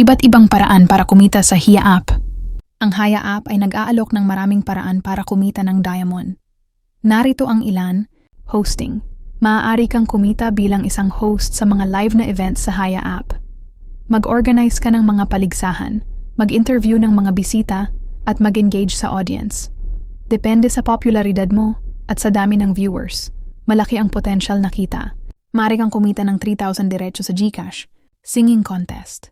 Iba't ibang paraan para kumita sa Hia app. Ang Haya app ay nag-aalok ng maraming paraan para kumita ng diamond. Narito ang ilan, hosting. Maaari kang kumita bilang isang host sa mga live na events sa Haya app. Mag-organize ka ng mga paligsahan, mag-interview ng mga bisita, at mag-engage sa audience. Depende sa popularidad mo at sa dami ng viewers. Malaki ang potential na kita. Maaari kang kumita ng 3,000 diretso sa GCash. Singing contest.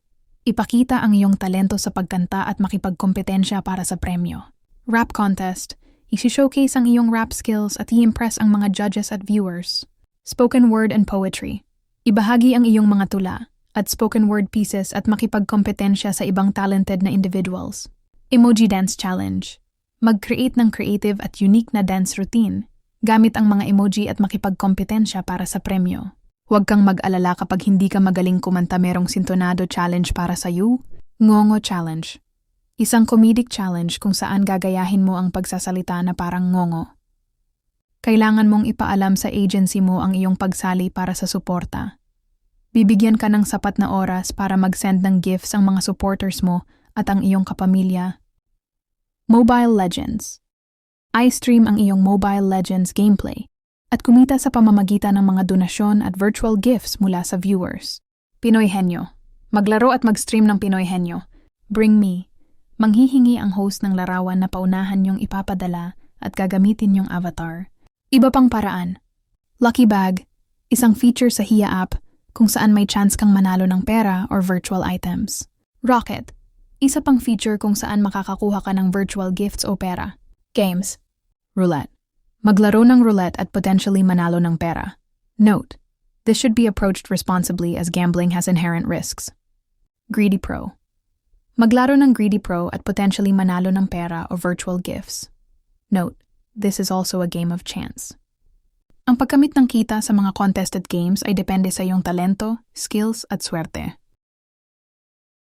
Ipakita ang iyong talento sa pagkanta at makipagkompetensya para sa premyo. Rap contest. Isi-showcase ang iyong rap skills at i-impress ang mga judges at viewers. Spoken word and poetry. Ibahagi ang iyong mga tula at spoken word pieces at makipagkompetensya sa ibang talented na individuals. Emoji Dance Challenge. Mag-create ng creative at unique na dance routine gamit ang mga emoji at makipagkompetensya para sa premyo. Huwag kang mag-alala kapag hindi ka magaling kumanta merong sintonado challenge para sa iyo. Ngongo Challenge. Isang comedic challenge kung saan gagayahin mo ang pagsasalita na parang ngongo. Kailangan mong ipaalam sa agency mo ang iyong pagsali para sa suporta. Bibigyan ka ng sapat na oras para mag-send ng gifts ang mga supporters mo at ang iyong kapamilya. Mobile Legends. I-stream ang iyong Mobile Legends gameplay at kumita sa pamamagitan ng mga donasyon at virtual gifts mula sa viewers. Pinoy Henyo. Maglaro at mag-stream ng Pinoy Henyo. Bring me. Manghihingi ang host ng larawan na paunahan yung ipapadala at gagamitin yung avatar. Iba pang paraan. Lucky Bag. Isang feature sa Hia app kung saan may chance kang manalo ng pera or virtual items. Rocket. Isa pang feature kung saan makakakuha ka ng virtual gifts o pera. Games. Roulette. Maglaro ng roulette at potentially manalo ng pera. Note, this should be approached responsibly as gambling has inherent risks. Greedy Pro. Maglaro ng Greedy Pro at potentially manalo ng pera o virtual gifts. Note, this is also a game of chance. Ang pagkamit ng kita sa mga contested games ay depende sa iyong talento, skills at swerte.